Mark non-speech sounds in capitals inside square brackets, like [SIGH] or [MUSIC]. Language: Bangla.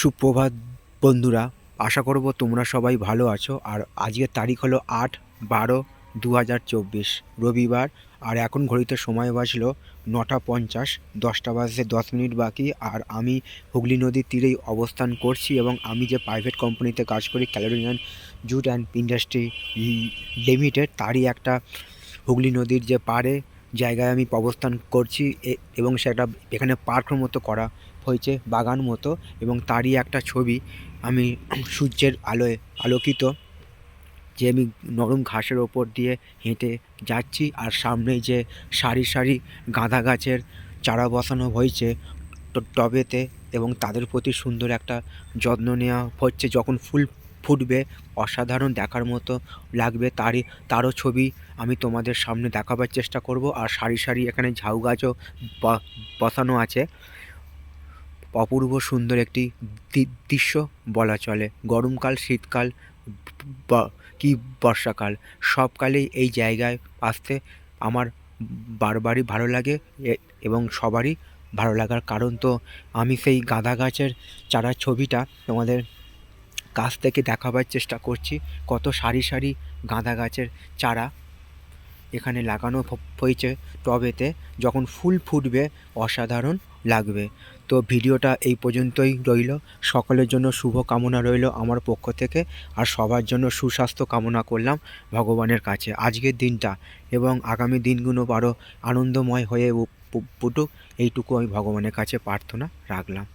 সুপ্রভাত বন্ধুরা, আশা করব তোমরা সবাই ভালো আছো। আর আজকের তারিখ হলো আট বারো দু রবিবার। আর এখন ঘড়িতে সময় বাজলো নটা পঞ্চাশ, দশটা বাজতে দশ মিনিট বাকি। আর আমি হুগলি নদীর তীরেই অবস্থান করছি এবং আমি যে প্রাইভেট কোম্পানিতে কাজ করি Caledonian jute and industry limited তারই একটা হুগলি নদীর যে পাড়ে জায়গায় আমি অবস্থান করছি এবং সেটা এখানে পার্কের মতো করা হয়েছে, বাগান মতো এবং তারই একটা ছবি আমি [CLEARS THROAT] সূর্যের আলোয় আলোকিত, যে আমি নরম ঘাসের ওপর দিয়ে হেঁটে যাচ্ছি আর সামনে যে সারি সারি গাঁদা গাছের চারা বসানো হয়েছে টবেতে এবং তাদের প্রতি সুন্দর একটা যত্ন নেওয়া হচ্ছে, যখন ফুল ফুটবে, অসাধারণ দেখার মতো লাগবে তারই, তারও ছবি আমি তোমাদের সামনে দেখাবার চেষ্টা করব। আর সারি সারি এখানে ঝাউ গাছও বসানো আছে। অপূর্ব সুন্দর একটি দৃশ্য বলা চলে। গরমকাল, শীতকাল কি বর্ষাকাল সবকালেই এই জায়গায় আসতে আমার বারবারই ভালো লাগে এবং সবারই ভালো লাগার কারণ তো আমি সেই গাঁদা গাছের চারা ছবিটা তোমাদের কাছ থেকে দেখাবার চেষ্টা করছি, কত সারি সারি গাঁদা গাছের চারা এখানে লাগানো হয়েছে। টবেতে যখন ফুল ফুটবে, অসাধারণ লাগবে। তো ভিডিওটা এই পর্যন্তই রইল। সকলের জন্য শুভ কামনা রইল আমার পক্ষ থেকে। আর সবার জন্য সুস্বাস্থ্য কামনা করলাম ভগবানের কাছে। আজকের দিনটা এবং আগামী দিনগুলো আরও আনন্দময় হয়ে ফুটুক। এইটুকু আমি ভগবানের কাছে প্রার্থনা রাখলাম।